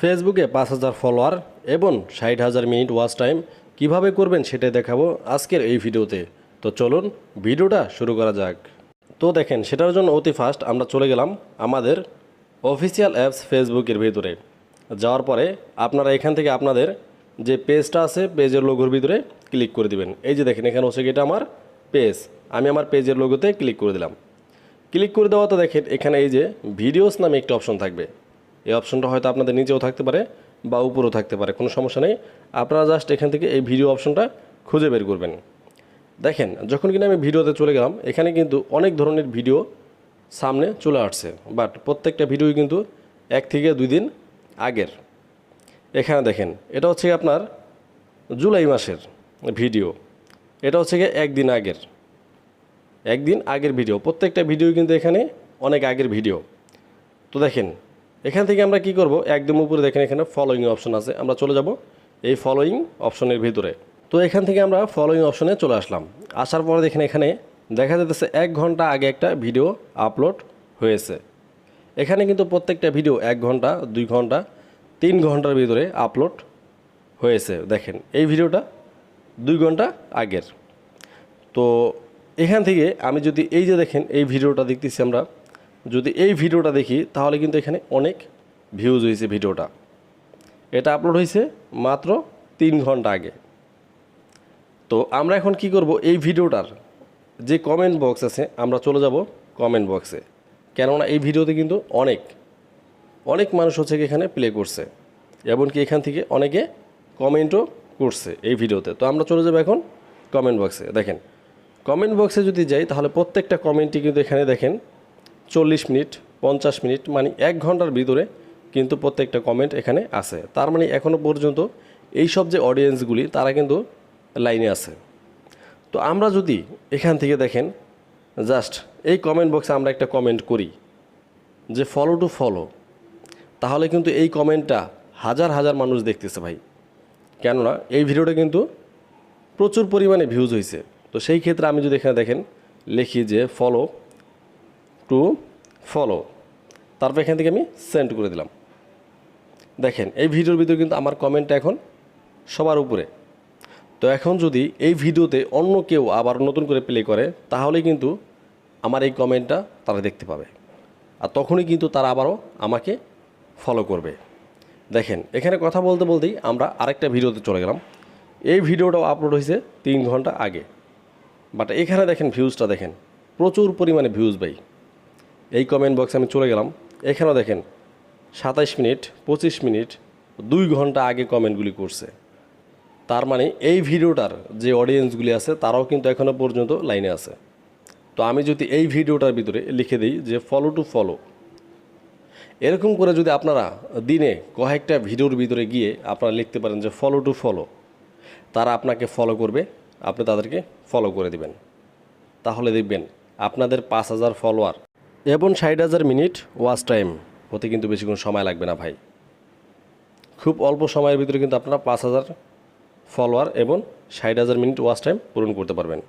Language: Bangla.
ফেসবুকে পাঁচ হাজার ফলোয়ার এবং ষাট হাজার মিনিট ওয়াচ টাইম কীভাবে করবেন সেটাই দেখাবো আজকের এই ভিডিওতে। তো চলুন ভিডিওটা শুরু করা যাক। তো দেখেন, সেটার জন্য অতি ফাস্ট আমরা চলে গেলাম আমাদের অফিসিয়াল অ্যাপস ফেসবুকের ভিতরে। যাওয়ার পরে আপনারা এখান থেকে আপনাদের যে পেজটা আছে পেজের লোগোর ভিতরে ক্লিক করে দিবেন। এই যে দেখেন, এখানে হচ্ছে এটা আমার পেজ আমি আমার পেজের লোগোতে ক্লিক করে দিলাম। ক্লিক করে দেওয়াতে দেখেন, এখানে এই যে ভিডিওস নামে একটা অপশন থাকবে। এই অপশনটা হয়তো আপনাদের নিচেও থাকতে পারে বা উপরেও থাকতে পারে, কোনো সমস্যা নেই। আপনারা জাস্ট এখান থেকে এই ভিডিও অপশনটা খুঁজে বের করবেন। দেখেন, যখন কিনা আমি ভিডিওতে চলে গেলাম, এখানে কিন্তু অনেক ধরনের ভিডিও সামনে চলে আসছে বাট প্রত্যেকটা ভিডিও কিন্তু এক থেকে দুই দিন আগের। এখানে দেখেন, এটা হচ্ছে আপনার জুলাই মাসের ভিডিও, এটা হচ্ছে গিয়ে একদিন আগের। একদিন আগের ভিডিও, প্রত্যেকটা ভিডিও কিন্তু এখানে অনেক আগের ভিডিও। তো দেখেন এখান থেকে আমরা কি করব? একদম উপরে দেখেন এখানে ফলোয়িং অপশন আছে। আমরা চলে যাব এই ফলোয়িং অপশনের ভিতরে। তো এখান থেকে আমরা ফলোয়িং অপশনে চলে আসলাম। আসার পরে দেখেন এখানে দেখা যাচ্ছে এক ঘণ্টা আগে একটা ভিডিও আপলোড হয়েছে। এখানে কিন্তু প্রত্যেকটা ভিডিও এক ঘণ্টা, দুই ঘণ্টা, তিন ঘণ্টার ভিতরে আপলোড হয়েছে। দেখেন, এই ভিডিওটা দুই ঘণ্টা আগের। তো এখান থেকে আমি যদি এই যে দেখেন, এই ভিডিওটা দেখতেছি আমরা। যদি এই ভিডিওটা দেখি, তাহলে কিন্তু এখানে অনেক ভিউজ হয়েছে ভিডিওটা। এটা আপলোড হয়েছে মাত্র তিন ঘণ্টা আগে। তো আমরা এখন কি করব, এই ভিডিওটার যে কমেন্ট বক্স আছে, আমরা চলে যাব কমেন্ট বক্সে কেননা এই ভিডিওতে কিন্তু অনেক অনেক মানুষ হচ্ছে এখানে প্লে করছে, এমনকি এখান থেকে অনেকে কমেন্টও করছে এই ভিডিওতে। তো আমরা চলে যাব এখন কমেন্ট বক্সে দেখেন কমেন্ট বক্সে যদি যাই, তাহলে প্রত্যেকটা কমেন্টই কিন্তু এখানে দেখেন চল্লিশ মিনিট, পঞ্চাশ মিনিট মানে এক ঘণ্টার ভিতরে কিন্তু প্রত্যেকটা কমেন্ট এখানে আছে। তার মানে এখনও পর্যন্ত এই সব যে অডিয়েন্সগুলি তারা কিন্তু লাইনে আছে। তো আমরা যদি এখান থেকে দেখেন জাস্ট এই কমেন্ট বক্সে আমরা একটা কমেন্ট করি, যে ফলো টু ফলো তাহলে কিন্তু এই কমেন্টটা হাজার হাজার মানুষ দেখতেছে ভাই। কেননা এই ভিডিওটা কিন্তু প্রচুর পরিমাণে ভিউজ হয়েছে তো সেই ক্ষেত্রে আমি যদি এখানে দেখেন, লিখি যে ফলো টু ফলো তারপর এখান থেকে আমি সেন্ড করে দিলাম। দেখেন, এই ভিডিওর ভিতরে কিন্তু আমার কমেন্টটা এখন সবার উপরে। তো এখন যদি এই ভিডিওতে অন্য কেউ আবার নতুন করে প্লে করে, তাহলে কিন্তু আমার এই কমেন্টটা তারা দেখতে পাবে। আর তখনই কিন্তু তারা আবারও আমাকে ফলো করবে। দেখেন, এখানে কথা বলতে বলতেই আমরা আরেকটা ভিডিওতে চলে গেলাম। এই ভিডিওটাও আপলোড হয়েছে তিন ঘণ্টা আগে। বাট এখানে দেখেন ভিউজটা দেখেন। প্রচুর পরিমাণে ভিউজ ভাই। এই কমেন্ট বক্সে আমি চলে গেলাম। এখানেও দেখেন, সাতাইশ মিনিট, পঁচিশ মিনিট, দুই ঘণ্টা আগে কমেন্টগুলি করছে। তার মানে এই ভিডিওটার যে অডিয়েন্সগুলি আছে, তারাও কিন্তু এখনও পর্যন্ত লাইনে আছে। তো আমি যদি এই ভিডিওটার ভিতরে লিখে দিই যে ফলো টু ফলো এরকম করে যদি আপনারা দিনে কয়েকটা ভিডিওর ভিতরে গিয়ে আপনারা লিখতে পারেন যে ফলো টু ফলো তারা আপনাকে ফলো করবে, আপনি তাদেরকে ফলো করে দিবেন। তাহলে দেখবেন আপনাদের পাঁচ হাজার ফলোয়ার এবং ষাট হাজার মিনিট ওয়াচ টাইম। হতে কিন্তু বেশিক্ষণ সময় লাগবে না ভাই। খুব অল্প সময়ের ভিতরে কিন্তু আপনারা পাঁচ হাজার ফলোয়ার এবং ষাট হাজার মিনিট ওয়াচ টাইম পূরণ করতে পারবেন।